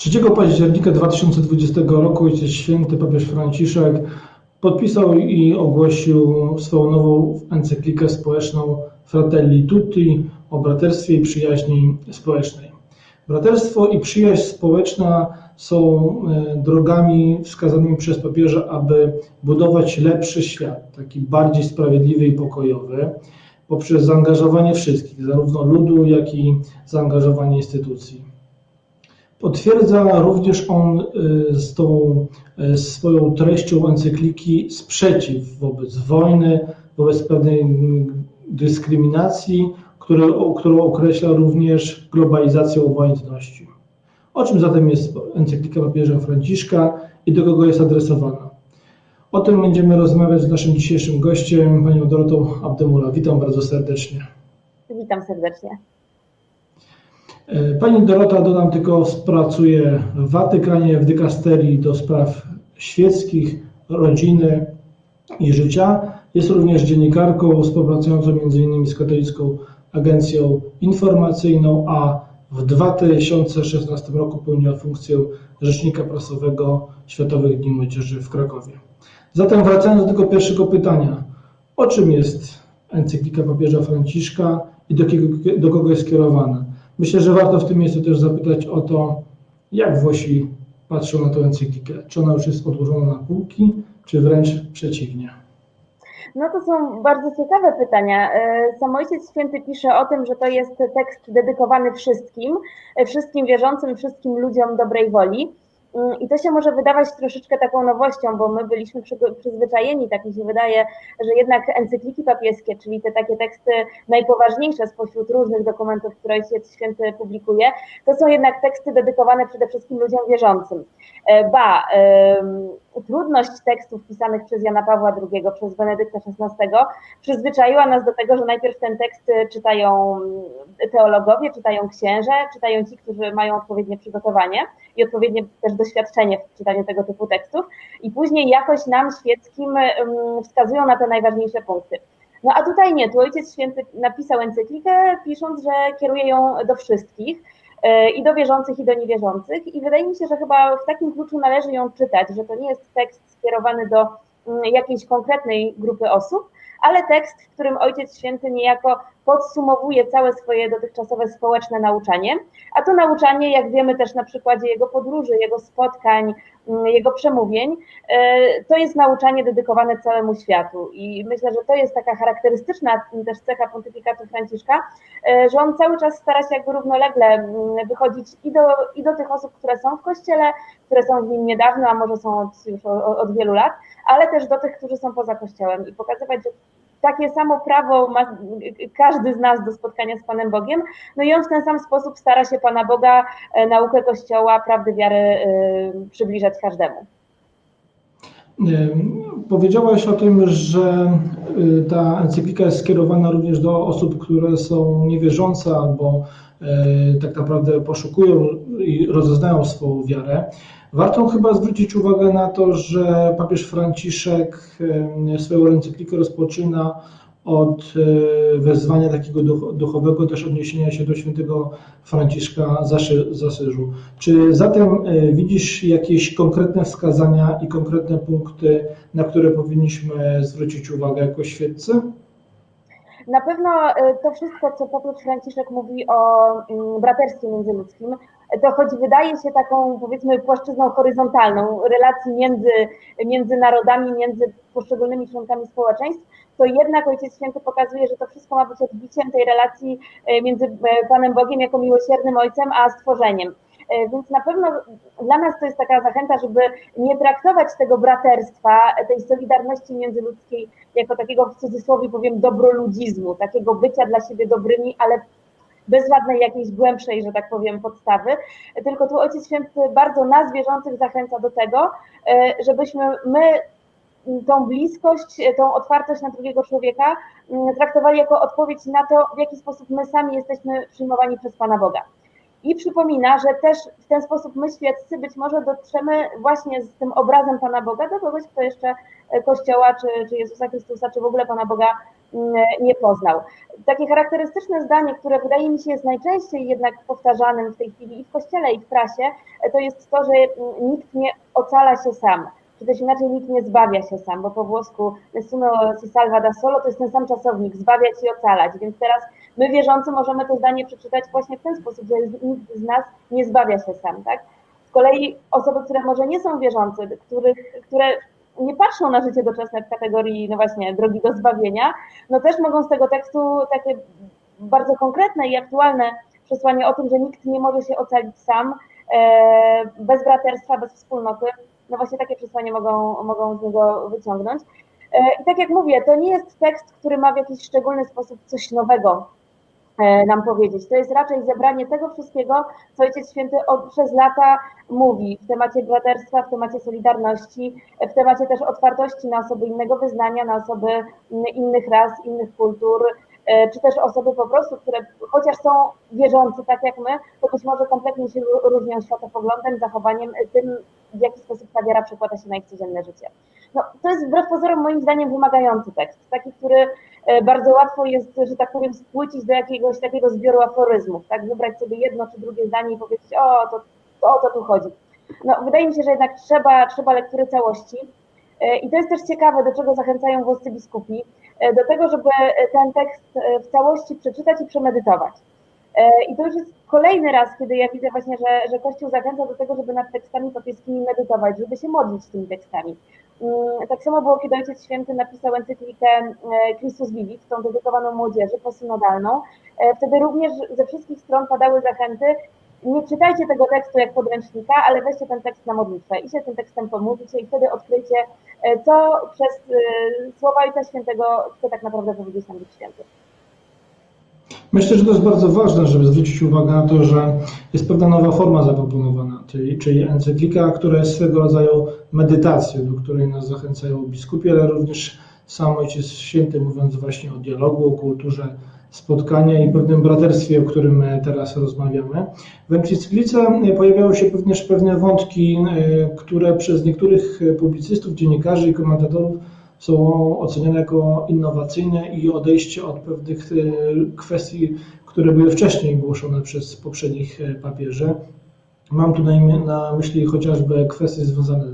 3 października 2020 roku Ojciec Święty papież Franciszek podpisał i ogłosił swoją nową encyklikę społeczną Fratelli Tutti o braterstwie i przyjaźni społecznej. Braterstwo i przyjaźń społeczna są e, drogami wskazanymi przez papieża, aby budować lepszy świat, taki bardziej sprawiedliwy i pokojowy, poprzez zaangażowanie wszystkich, zarówno ludu, jak i zaangażowanie instytucji. Potwierdza również on y, z tą y, swoją treścią encykliki sprzeciw wobec wojny, wobec pewnej dyskryminacji, które, którą określa również globalizacją obojętności. O czym zatem jest encyklika papieża Franciszka i do kogo jest adresowana? O tym będziemy rozmawiać z naszym dzisiejszym gościem, panią Dorotą Abdemula. Witam bardzo serdecznie. Witam serdecznie. Pani Dorota, dodam tylko, pracuje w Watykanie, w dykasterii do spraw świeckich, rodziny i życia. Jest również dziennikarką współpracującą m.in. z Katolicką Agencją Informacyjną, a w 2016 roku pełniła funkcję rzecznika prasowego Światowych Dni Młodzieży w Krakowie. Zatem wracając do tego pierwszego pytania. O czym jest encyklika papieża Franciszka i do, do kogo jest skierowana? Myślę, że warto w tym miejscu też zapytać o to, jak Włosi patrzą na tę encyklikę. Czy ona już jest odłożona na półki, czy wręcz przeciwnie? No to są bardzo ciekawe pytania. E, sam Ojciec Święty pisze o tym, że to jest tekst dedykowany wszystkim, e, wszystkim wierzącym, wszystkim ludziom dobrej woli. Mm, I to się może wydawać troszeczkę taką nowością, bo my byliśmy przyzwyczajeni, tak mi się wydaje, że jednak encykliki papieskie, czyli te takie teksty najpoważniejsze spośród różnych dokumentów, które Ojciec Święty publikuje, to są jednak teksty dedykowane przede wszystkim ludziom wierzącym. E, ba, trudność tekstów pisanych przez Jana Pawła II, przez Benedykta XVI przyzwyczaiła nas do tego, że najpierw ten tekst czytają teologowie, czytają księże, czytają ci, którzy mają odpowiednie przygotowanie i odpowiednie też doświadczenie w czytaniu tego typu tekstów. I później jakoś nam świeckim wskazują na te najważniejsze punkty. No a tutaj nie, tu Ojciec Święty napisał encyklikę, pisząc, że kieruje ją do wszystkich, i do wierzących, i do niewierzących. I wydaje mi się, że chyba w takim kluczu należy ją czytać, że to nie jest tekst skierowany do jakiejś konkretnej grupy osób, ale tekst, w którym Ojciec Święty niejako podsumowuje całe swoje dotychczasowe społeczne nauczanie, a to nauczanie, jak wiemy też na przykładzie jego podróży, jego spotkań, mm, jego przemówień, e, to jest nauczanie dedykowane całemu światu. I myślę, że to jest taka charakterystyczna też cecha pontyfikatu Franciszka, e, że on cały czas stara się jakby równolegle mm, wychodzić i do, i do tych osób, które są w kościele, które są w nim niedawno, a może są od, już od, od wielu lat, ale też do tych, którzy są poza kościołem i pokazywać, że takie samo prawo ma każdy z nas do spotkania z Panem Bogiem, no i on w ten sam sposób stara się Pana Boga, e, naukę Kościoła, prawdy wiary e, przybliżać każdemu. Powiedziałaś o tym, że ta encyklika jest skierowana również do osób, które są niewierzące albo e, tak naprawdę poszukują i rozeznają swoją wiarę. Warto chyba zwrócić uwagę na to, że papież Franciszek swoją encyklikę rozpoczyna od e, wezwania takiego duchowego też odniesienia się do świętego Franciszka z Asyżu. Czy zatem e, widzisz jakieś konkretne wskazania i konkretne punkty, na które powinniśmy zwrócić uwagę jako świeccy? Na pewno e, to wszystko, co papież Franciszek mówi o mm, braterstwie międzyludzkim, to choć wydaje się taką powiedzmy płaszczyzną horyzontalną relacji między, między narodami, między poszczególnymi członkami społeczeństw, to jednak Ojciec Święty pokazuje, że to wszystko ma być odbiciem tej relacji e, między e, Panem Bogiem jako miłosiernym Ojcem, a stworzeniem. E, więc na pewno dla nas to jest taka zachęta, żeby nie traktować tego braterstwa, tej solidarności międzyludzkiej jako takiego w cudzysłowie powiem dobroludzizmu, takiego bycia dla siebie dobrymi, ale bez żadnej jakiejś głębszej, że tak powiem, podstawy, tylko tu Ojciec Święty bardzo nas wierzących zachęca do tego, e, żebyśmy my tą bliskość, tą otwartość na drugiego człowieka mm, traktowali jako odpowiedź na to, w jaki sposób my sami jesteśmy przyjmowani przez Pana Boga. I przypomina, że też w ten sposób my świeccy być może dotrzemy właśnie z tym obrazem Pana Boga do kogoś, kto jeszcze Kościoła, czy, czy Jezusa Chrystusa, czy w ogóle Pana Boga nie poznał. Takie charakterystyczne zdanie, które wydaje mi się jest najczęściej jednak powtarzanym w tej chwili i w kościele, i w prasie, to jest to, że mm, nikt nie ocala się sam czy też inaczej nikt nie zbawia się sam, bo po włosku nessuno si salva da solo to jest ten sam czasownik, zbawiać i ocalać, więc teraz my wierzący możemy to zdanie przeczytać właśnie w ten sposób, że nikt z nas nie zbawia się sam, tak? Z kolei osoby, które może nie są wierzące, których, które nie patrzą na życie doczesne w kategorii, no właśnie, drogi do zbawienia, no też mogą z tego tekstu takie bardzo konkretne i aktualne przesłanie o tym, że nikt nie może się ocalić sam, e, bez braterstwa, bez wspólnoty, no właśnie takie przesłanie mogą, mogą z niego wyciągnąć. E, I tak jak mówię, to nie jest tekst, który ma w jakiś szczególny sposób coś nowego nam powiedzieć. To jest raczej zebranie tego wszystkiego, co Ojciec Święty od, przez lata mówi w temacie braterstwa, w temacie solidarności, w temacie też otwartości na osoby innego wyznania, na osoby innych ras, innych kultur, e, czy też osoby po prostu, które chociaż są wierzący tak jak my, to być może kompletnie się różnią światopoglądem, zachowaniem, tym w jaki sposób ta wiara przekłada się na ich codzienne życie. No, to jest wbrew pozorom moim zdaniem wymagający tekst, taki, który e, bardzo łatwo jest, że tak powiem, spłycić do jakiegoś takiego zbioru aforyzmów, tak, wybrać sobie jedno czy drugie zdanie i powiedzieć, o, to, o to tu chodzi. No, wydaje mi się, że jednak trzeba, trzeba lektury całości. E, I to jest też ciekawe, do czego zachęcają włoscy biskupi, e, do tego, żeby ten tekst w całości przeczytać i przemedytować. I to już jest kolejny raz, kiedy ja widzę właśnie, że, że Kościół zachęca do tego, żeby nad tekstami papieskimi medytować, żeby się modlić tymi tekstami. Mm, tak samo było, kiedy Ojciec Święty napisał encyklikę e, Christus Vivit, tą dedykowaną młodzieży, posynodalną. E, wtedy również ze wszystkich stron padały zachęty, nie czytajcie tego tekstu jak podręcznika, ale weźcie ten tekst na modlitwę i się tym tekstem pomówicie i wtedy odkryjcie, e, co przez słowa Ojca Świętego chce tak naprawdę powiedzieć nam Duch Święty. Myślę, że to jest bardzo ważne, żeby zwrócić uwagę na to, że jest pewna nowa forma zaproponowana, czyli, czyli encyklika, która jest swego rodzaju medytacją, do której nas zachęcają biskupi, ale również sam Ojciec Święty, mówiąc właśnie o dialogu, o kulturze spotkania i pewnym braterstwie, o którym teraz rozmawiamy. W encyklice pojawiały się również pewne wątki, e, które przez niektórych publicystów, dziennikarzy i komentatorów są oceniane jako innowacyjne i odejście od pewnych e, kwestii, które były wcześniej głoszone przez poprzednich e, papieży. Mam tu na myśli chociażby kwestie związane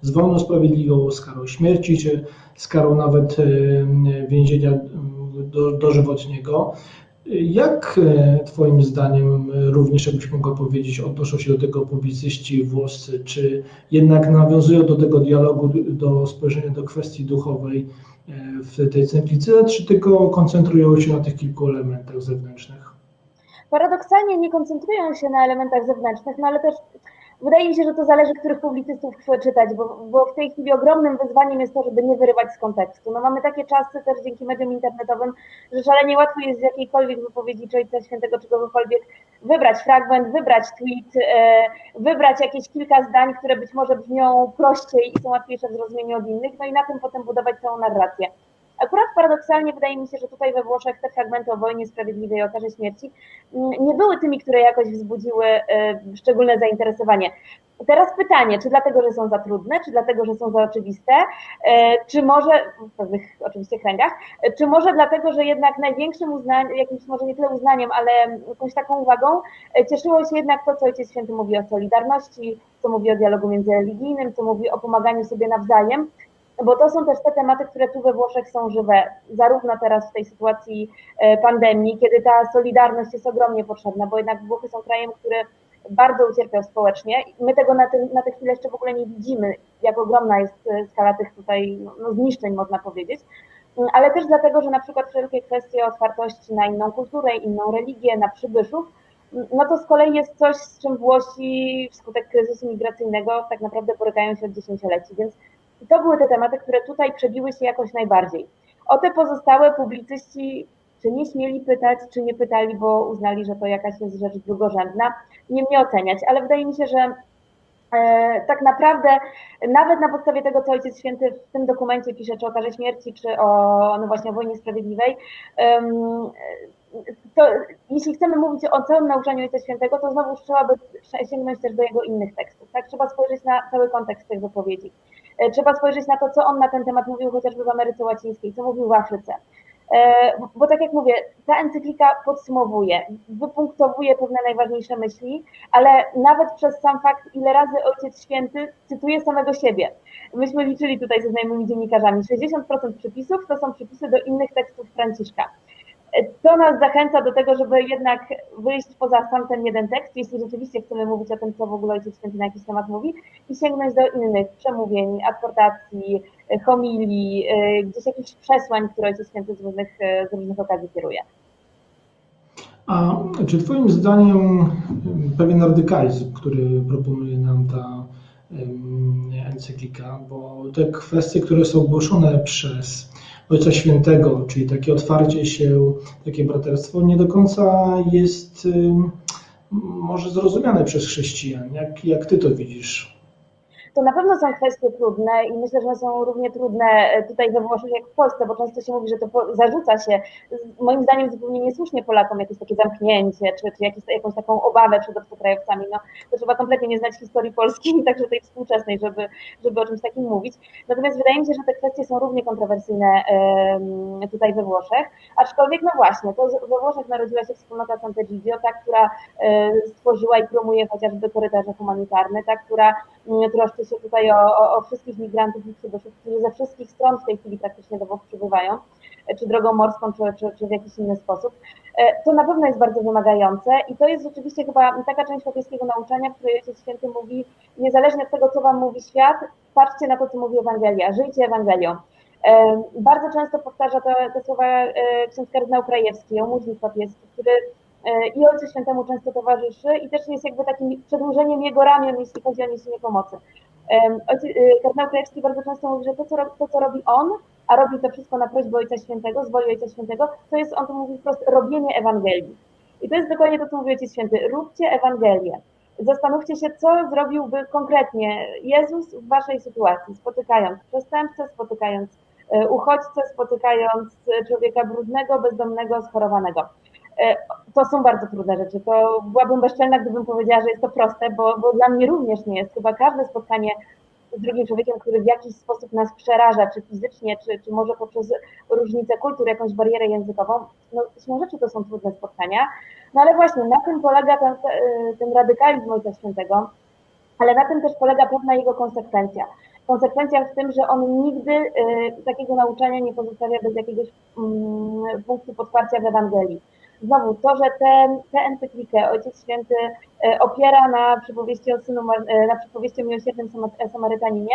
z wojną sprawiedliwą, z karą śmierci, czy z karą nawet e, więzienia dożywotniego. Jak e, Twoim zdaniem, również jakbyś mogła powiedzieć, odnoszą się do tego publicyści włoscy, czy jednak nawiązują do tego dialogu, do spojrzenia do kwestii duchowej e, w tej cyklice, czy tylko koncentrują się na tych kilku elementach zewnętrznych? Paradoksalnie nie koncentrują się na elementach zewnętrznych, no ale też Wydaje mi się, że to zależy, których publicystów czytać, bo, bo, w tej chwili ogromnym wyzwaniem jest to, żeby nie wyrywać z kontekstu. No mamy takie czasy też dzięki mediom internetowym, że szalenie łatwo jest z jakiejkolwiek wypowiedzi czy Ojca Świętego, czy kogokolwiek wybrać fragment, wybrać tweet, e, wybrać jakieś kilka zdań, które być może brzmią prościej i są łatwiejsze w zrozumieniu od innych, no i na tym potem budować całą narrację. Akurat paradoksalnie wydaje mi się, że tutaj we Włoszech te fragmenty o wojnie sprawiedliwej, o karze śmierci mm, nie były tymi, które jakoś wzbudziły y, szczególne zainteresowanie. Teraz pytanie, czy dlatego, że są za trudne, czy dlatego, że są za oczywiste, y, czy może, w pewnych oczywiście kręgach, y, czy może dlatego, że jednak największym uznaniem, jakimś może nie tyle uznaniem, ale jakąś taką uwagą cieszyło się jednak to, co Ojciec Święty mówi o solidarności, co mówi o dialogu międzyreligijnym, co mówi o pomaganiu sobie nawzajem, bo to są też te tematy, które tu we Włoszech są żywe, zarówno teraz w tej sytuacji e, pandemii, kiedy ta solidarność jest ogromnie potrzebna, bo jednak Włochy są krajem, który bardzo ucierpiał społecznie. My tego na, tym, na tę chwilę jeszcze w ogóle nie widzimy, jak ogromna jest e, skala tych tutaj no, no, zniszczeń, można powiedzieć. Mm, ale też dlatego, że na przykład wszelkie kwestie otwartości na inną kulturę, inną religię, na przybyszów, mm, no to z kolei jest coś, z czym Włosi wskutek kryzysu migracyjnego tak naprawdę borykają się od dziesięcioleci. Więc i to były te tematy, które tutaj przebiły się jakoś najbardziej. O te pozostałe publicyści czy nie śmieli pytać, czy nie pytali, bo uznali, że to jakaś jest rzecz drugorzędna, nie mnie oceniać, ale wydaje mi się, że e, tak naprawdę nawet na podstawie tego, co Ojciec Święty w tym dokumencie pisze, czy o karze śmierci, czy o no właśnie o wojnie sprawiedliwej, to jeśli chcemy mówić o całym nauczaniu Ojca Świętego, to znowu trzeba by sięgnąć też do jego innych tekstów. Tak? Trzeba spojrzeć na cały kontekst tych wypowiedzi. E, trzeba spojrzeć na to, co on na ten temat mówił chociażby w Ameryce Łacińskiej, co mówił w Afryce. E, Bo tak jak mówię, ta encyklika podsumowuje, wypunktowuje pewne najważniejsze myśli, ale nawet przez sam fakt, ile razy Ojciec Święty cytuje samego siebie. Myśmy liczyli tutaj ze znajomymi dziennikarzami, 60% przepisów to są przepisy do innych tekstów Franciszka. To nas zachęca do tego, żeby jednak wyjść poza sam ten jeden tekst, jeśli rzeczywiście chcemy mówić o tym, co w ogóle Ojciec Święty na jakiś temat mówi, i sięgnąć do innych przemówień, adhortacji, e, homilii, e, gdzieś jakichś przesłań, które Ojciec Święty z różnych, e, z różnych okazji kieruje. A czy Twoim zdaniem em, pewien radykalizm, który proponuje nam ta encyklika, bo te kwestie, które są głoszone przez Ojca Świętego, czyli takie otwarcie się, takie braterstwo, nie do końca jest może zrozumiane przez chrześcijan. Jak, jak Ty to widzisz? To na pewno są kwestie trudne i myślę, że one są równie trudne e, tutaj we Włoszech jak w Polsce, bo często się mówi, że to zarzuca się, moim zdaniem zupełnie niesłusznie Polakom jakieś takie zamknięcie, czy, czy jakieś, jakąś taką obawę przed obcokrajowcami. No, to trzeba kompletnie nie znać historii Polski i także tej współczesnej, żeby, żeby o czymś takim mówić. Natomiast wydaje mi się, że te kwestie są równie kontrowersyjne tutaj we Włoszech, aczkolwiek no właśnie, to we Włoszech narodziła się wspólnota Sant'Egidio, ta, która e, stworzyła i promuje chociażby korytarze humanitarne, ta, która mm, się tutaj o, o, o wszystkich migrantów i przybyszów, którzy ze wszystkich stron w tej chwili praktycznie do Włoch przybywają, e, czy drogą morską, czy, czy, czy w jakiś inny sposób. E, To na pewno jest bardzo wymagające i to jest rzeczywiście chyba taka część papieskiego nauczania, w której Ojciec Święty mówi, niezależnie od tego, co Wam mówi świat, patrzcie na to, co mówi Ewangelia, żyjcie Ewangelią. E, Bardzo często powtarza te, te słowa ksiądz kardynał Krajewski, jałmużnik papieski, który i Ojcu Świętemu często towarzyszy i też jest jakby takim przedłużeniem jego ramion, jeśli chodzi o niesienie pomocy. E, kardynał Krajewski bardzo często mówi, że to co, to, co robi on, a robi to wszystko na prośbę Ojca Świętego, z woli Ojca Świętego, to jest, on to mówi wprost, robienie Ewangelii. I to jest dokładnie to, co mówi Ojciec Święty. Róbcie Ewangelię. Zastanówcie się, co zrobiłby konkretnie Jezus w waszej sytuacji, spotykając przestępcę, spotykając e, uchodźcę, spotykając e, człowieka brudnego, bezdomnego, schorowanego. E, To są bardzo trudne rzeczy. To byłabym bezczelna, gdybym powiedziała, że jest to proste, bo, bo dla mnie również nie jest. Chyba każde spotkanie z drugim człowiekiem, który w jakiś sposób nas przeraża, czy fizycznie, czy, czy może poprzez różnicę kultur, jakąś barierę językową, no siłą rzeczy to są trudne spotkania. No ale właśnie na tym polega ten, ten radykalizm Ojca Świętego, ale na tym też polega pewna jego konsekwencja. Konsekwencja w tym, że on nigdy y, takiego nauczania nie pozostawia bez jakiegoś mm, punktu podparcia w Ewangelii. Znowu, to, że tę te encyklikę Ojciec Święty y, opiera na przypowieści o synu, y, na przypowieści o miłosiernym Sama- Samarytaninie,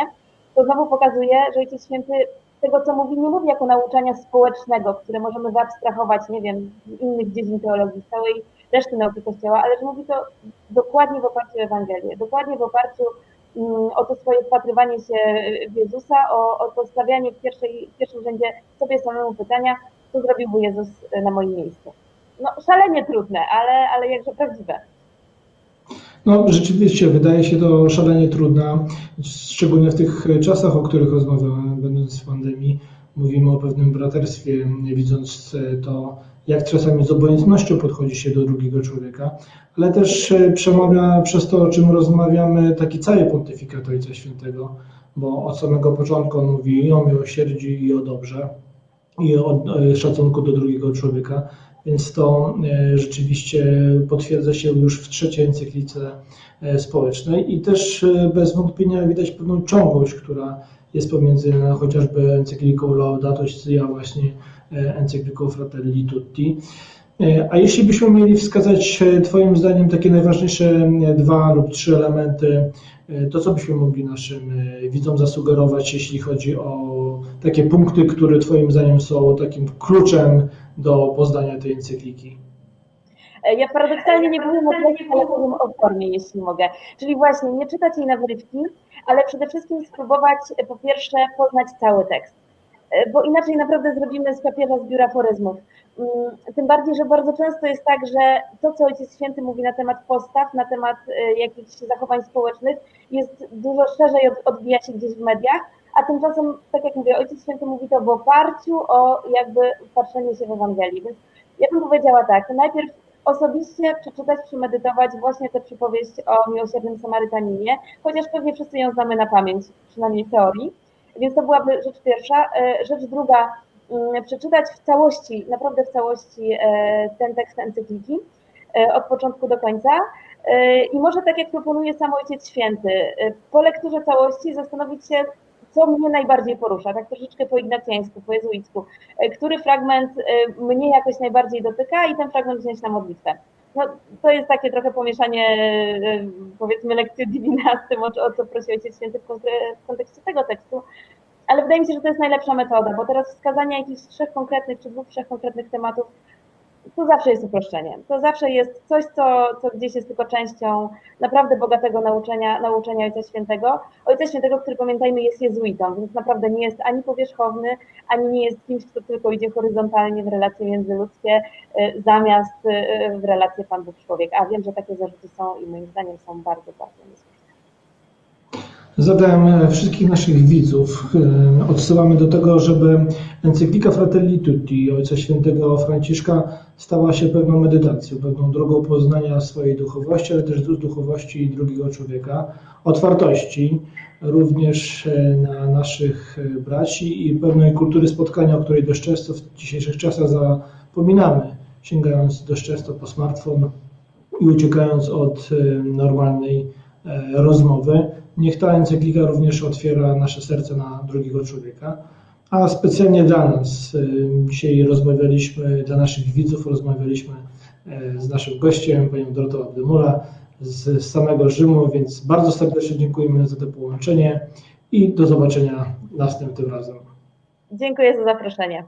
to znowu pokazuje, że Ojciec Święty tego, co mówi, nie mówi jako nauczania społecznego, które możemy wyabstrahować, nie wiem, z innych dziedzin teologii, z całej reszty nauki Kościoła, ale że mówi to dokładnie w oparciu o Ewangelię, dokładnie w oparciu mm, o to swoje wpatrywanie się w Jezusa, o, o w, pierwszej, w pierwszym rzędzie sobie samemu pytania, co zrobiłby Jezus na moim miejscu. No, szalenie trudne, ale, ale jakże prawdziwe. No, rzeczywiście wydaje się to szalenie trudne, szczególnie w tych czasach, o których rozmawiamy, będąc w pandemii. Mówimy o pewnym braterstwie, widząc to, jak czasami z obojętnością podchodzi się do drugiego człowieka, ale też przemawia przez to, o czym rozmawiamy, taki cały pontyfikat Ojca Świętego, bo od samego początku on mówi i o miłosierdziu, i o dobrze, i o szacunku do drugiego człowieka. Więc to e, rzeczywiście potwierdza się już w trzeciej encyklice e, społecznej i też e, bez wątpienia widać pewną ciągłość, która jest pomiędzy no, chociażby encykliką Laudato Si, a właśnie encykliką Fratelli Tutti. A jeśli byśmy mieli wskazać Twoim zdaniem takie najważniejsze dwa lub trzy elementy, to co byśmy mogli naszym widzom zasugerować, jeśli chodzi o takie punkty, które Twoim zdaniem są takim kluczem do poznania tej encykliki? Ja paradoksalnie nie powiem o treści, ale powiem o formie, jeśli mogę. Czyli właśnie nie czytać jej na wyrywki, ale przede wszystkim spróbować po pierwsze poznać cały tekst. Bo inaczej naprawdę zrobimy z papieża zbiór aforyzmów. Tym bardziej, że bardzo często jest tak, że to, co Ojciec Święty mówi na temat postaw, na temat jakichś zachowań społecznych, jest dużo szerzej odbija się gdzieś w mediach, a tymczasem, tak jak mówię, Ojciec Święty mówi to w oparciu o jakby patrzenie się w Ewangelii. Więc ja bym powiedziała tak, najpierw osobiście przeczytać, przemedytować właśnie tę przypowieść o miłosiernym Samarytaninie, chociaż pewnie wszyscy ją znamy na pamięć, przynajmniej w teorii. Więc to byłaby rzecz pierwsza. Rzecz druga, mm, przeczytać w całości, naprawdę w całości e, ten tekst encykliki e, od początku do końca. E, I może tak jak proponuje sam Ojciec Święty, e, po lekturze całości zastanowić się, co mnie najbardziej porusza, tak troszeczkę po ignacjańsku, po jezuicku, e, który fragment e, mnie jakoś najbardziej dotyka i ten fragment wziąć na modlitwę. No, to jest takie trochę pomieszanie, e, powiedzmy, lekcji divina o, co prosi Ojciec Święty w kontekście tego tekstu, ale wydaje mi się, że to jest najlepsza metoda, bo teraz wskazanie jakichś trzech konkretnych czy dwóch, trzech konkretnych tematów to zawsze jest uproszczenie. To zawsze jest coś, co, co gdzieś jest tylko częścią naprawdę bogatego nauczenia, nauczenia Ojca Świętego. Ojca Świętego, który pamiętajmy jest jezuitą, więc naprawdę nie jest ani powierzchowny, ani nie jest kimś, kto tylko idzie horyzontalnie w relacje międzyludzkie, y, zamiast y, w relacje Pan Bóg człowiek. A wiem, że takie zarzuty są i moim zdaniem są bardzo, bardzo niesłuszne. Zatem e, wszystkich naszych widzów e, odsyłamy do tego, żeby encyklika Fratelli Tutti Ojca Świętego Franciszka stała się pewną medytacją, pewną drogą poznania swojej duchowości, ale też duchowości drugiego człowieka, otwartości również e, na naszych braci i pewnej kultury spotkania, o której dość często w dzisiejszych czasach zapominamy, sięgając dość często po smartfon i uciekając od normalnej rozmowy. Niech ta encyklika również otwiera nasze serce na drugiego człowieka. A specjalnie dla nas y, dzisiaj rozmawialiśmy, dla naszych widzów rozmawialiśmy e, z naszym gościem, panią Dorotą Abdymula z samego Rzymu, więc bardzo serdecznie dziękujemy za to połączenie i do zobaczenia następnym razem. Dziękuję za zaproszenie.